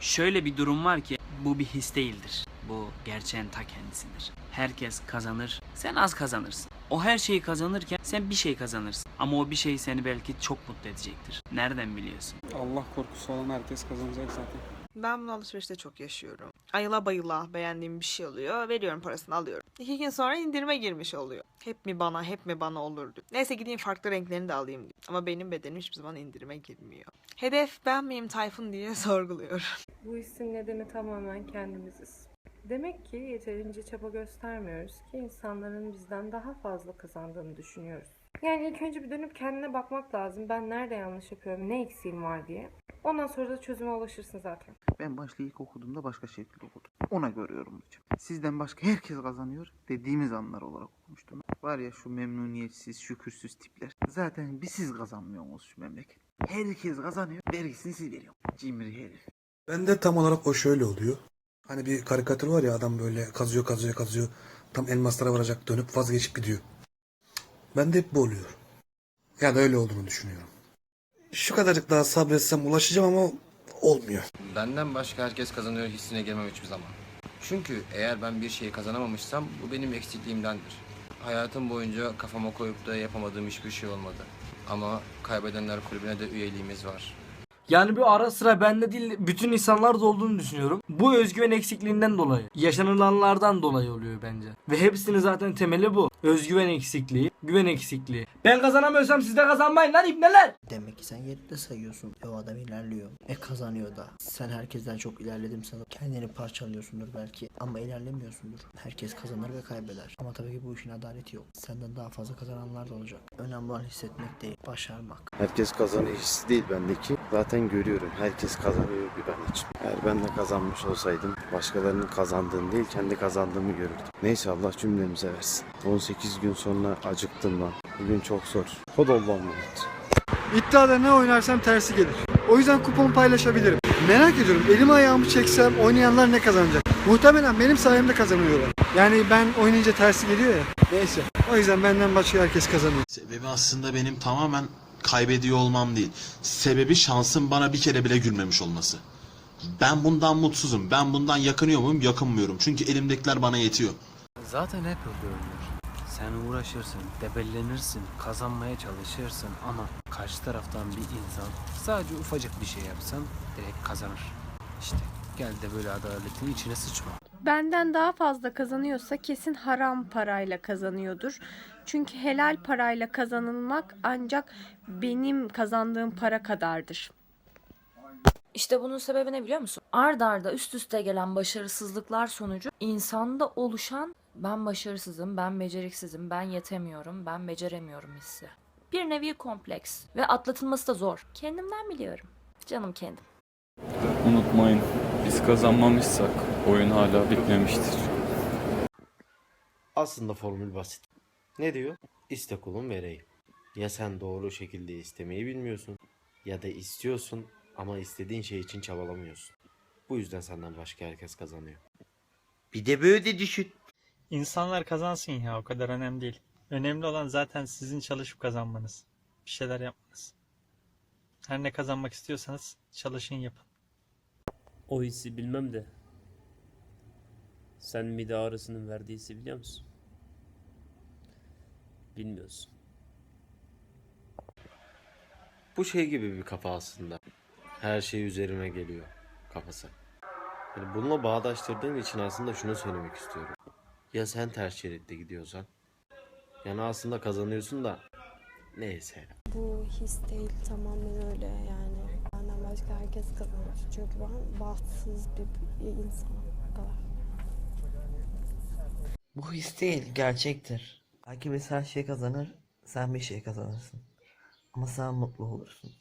Şöyle bir durum var ki bu bir his değildir. Bu gerçeğin ta kendisidir. Herkes kazanır, sen az kazanırsın. O her şeyi kazanırken sen bir şey kazanırsın. Ama o bir şey seni belki çok mutlu edecektir. Nereden biliyorsun? Allah korkusu olan herkes kazanacak zaten. Ben bunu alışverişte çok yaşıyorum. Ayıla bayıla beğendiğim bir şey oluyor. Veriyorum parasını alıyorum. İki gün sonra indirime girmiş oluyor. Hep mi bana hep mi bana olurdu. Neyse gideyim farklı renklerini de alayım. Ama benim bedenim hiçbir zaman indirime girmiyor. Hedef ben miyim Tayfun diye sorguluyorum. Bu hissin nedeni tamamen kendimiziz. Demek ki yeterince çaba göstermiyoruz ki insanların bizden daha fazla kazandığını düşünüyoruz. Yani ilk önce bir dönüp kendine bakmak lazım. Ben nerede yanlış yapıyorum, ne eksiğim var diye. Ondan sonra da çözüme ulaşırsın zaten. Ben başta ilk okuduğumda başka şekilde okudum. Ona göre yorumlayacağım. Sizden başka herkes kazanıyor dediğimiz anlar olarak okumuştum. Var ya şu memnuniyetsiz, şükürsüz tipler. Zaten bir siz kazanmıyorsunuz şu memleket. Herkes kazanıyor, vergisini siz veriyorsunuz. Cimri herif. Bende tam olarak o şöyle oluyor. Hani bir karikatür var ya adam böyle kazıyor kazıyor kazıyor. Tam elmaslara varacak dönüp vazgeçip gidiyor. Bende hep bu oluyor. Ya da öyle olduğunu düşünüyorum. Şu kadarcık daha sabretsem ulaşacağım ama olmuyor. Benden başka herkes kazanıyor hissine girmem hiçbir zaman. Çünkü eğer ben bir şeyi kazanamamışsam bu benim eksikliğimdendir. Hayatım boyunca kafama koyup da yapamadığım hiçbir şey olmadı. Ama kaybedenler kulübüne de üyeliğimiz var. Yani bu ara sıra bende değil bütün insanlarda olduğunu düşünüyorum. Bu özgüven eksikliğinden dolayı. Yaşanılanlardan dolayı oluyor bence. Ve hepsinin zaten temeli bu. Özgüven eksikliği, güven eksikliği. Ben kazanamıyorsam siz de kazanmayın lan ibneler. Demek ki sen geride sayıyorsun. E o adam ilerliyor. E kazanıyor da. Sen herkesten çok ilerledim sanıp kendini parçalıyorsundur belki. Ama ilerlemiyorsundur. Herkes kazanır ve kaybeder. Ama tabii ki bu işin adaleti yok. Senden daha fazla kazananlar da olacak. Önemli olan hissetmek değil, başarmak. Herkes kazanıyor hissi değil bendeki. Zaten görüyorum herkes kazanıyor bir ben için. Eğer ben de kazanmış olsaydım başkalarının kazandığını değil kendi kazandığımı görürdüm. Neyse Allah cümlemize versin. 18 gün sonra acıktım lan. Bugün çok zor. Kod Allah'ım İddiada ne oynarsam tersi gelir. O yüzden kupon paylaşabilirim. Merak ediyorum elimi ayağımı çeksem oynayanlar ne kazanacak? Muhtemelen benim sayemde kazanıyorlar. Yani ben oynayınca tersi geliyor ya. Neyse. O yüzden benden başka herkes kazanıyor. Sebebi aslında benim tamamen kaybediyor olmam değil. Sebebi şansın bana bir kere bile gülmemiş olması. Ben bundan mutsuzum. Ben bundan yakınıyor muyum? Yakınmıyorum. Çünkü elimdekiler bana yetiyor. Zaten hep öyle. Sen uğraşırsın, debellenirsin, kazanmaya çalışırsın ama karşı taraftan bir insan sadece ufacık bir şey yapsan direkt kazanır. İşte gel de böyle adaletin içine sıçma. Benden daha fazla kazanıyorsa kesin haram parayla kazanıyordur. Çünkü helal parayla kazanılmak ancak benim kazandığım para kadardır. İşte bunun sebebi ne biliyor musun? Ard arda üst üste gelen başarısızlıklar sonucu insanda oluşan ben başarısızım, ben beceriksizim, ben yetemiyorum, ben beceremiyorum hissi. Bir nevi kompleks ve atlatılması da zor. Kendimden biliyorum. Canım kendim. Unutmayın biz kazanmamışsak oyun hala bitmemiştir. Aslında formül basit. Ne diyor? İste kulun vereyim. Ya sen doğru şekilde istemeyi bilmiyorsun ya da istiyorsun ama istediğin şey için çabalamıyorsun. Bu yüzden senden başka herkes kazanıyor. Bir de böyle düşün. İnsanlar kazansın ya o kadar önemli değil. Önemli olan zaten sizin çalışıp kazanmanız. Bir şeyler yapmanız. Her ne kazanmak istiyorsanız çalışın yapın. O hissi bilmem de. Sen mide ağrısının verdiği hissi biliyor musun? Bilmiyorsun. Bu şey gibi bir kafa aslında. Her şey üzerime geliyor kafası. Yani bununla bağdaştırdığım için aslında şunu söylemek istiyorum. Ya sen ters şeritte gidiyorsan? Yani aslında kazanıyorsun da neyse. Bu his değil tamamen öyle yani. Benden başka herkes kazanır. Çünkü ben bahtsız bir. Bu kadar. Bu his değil, gerçektir. Belki biz her şey kazanır, sen bir şey kazanırsın. Ama sen mutlu olursun.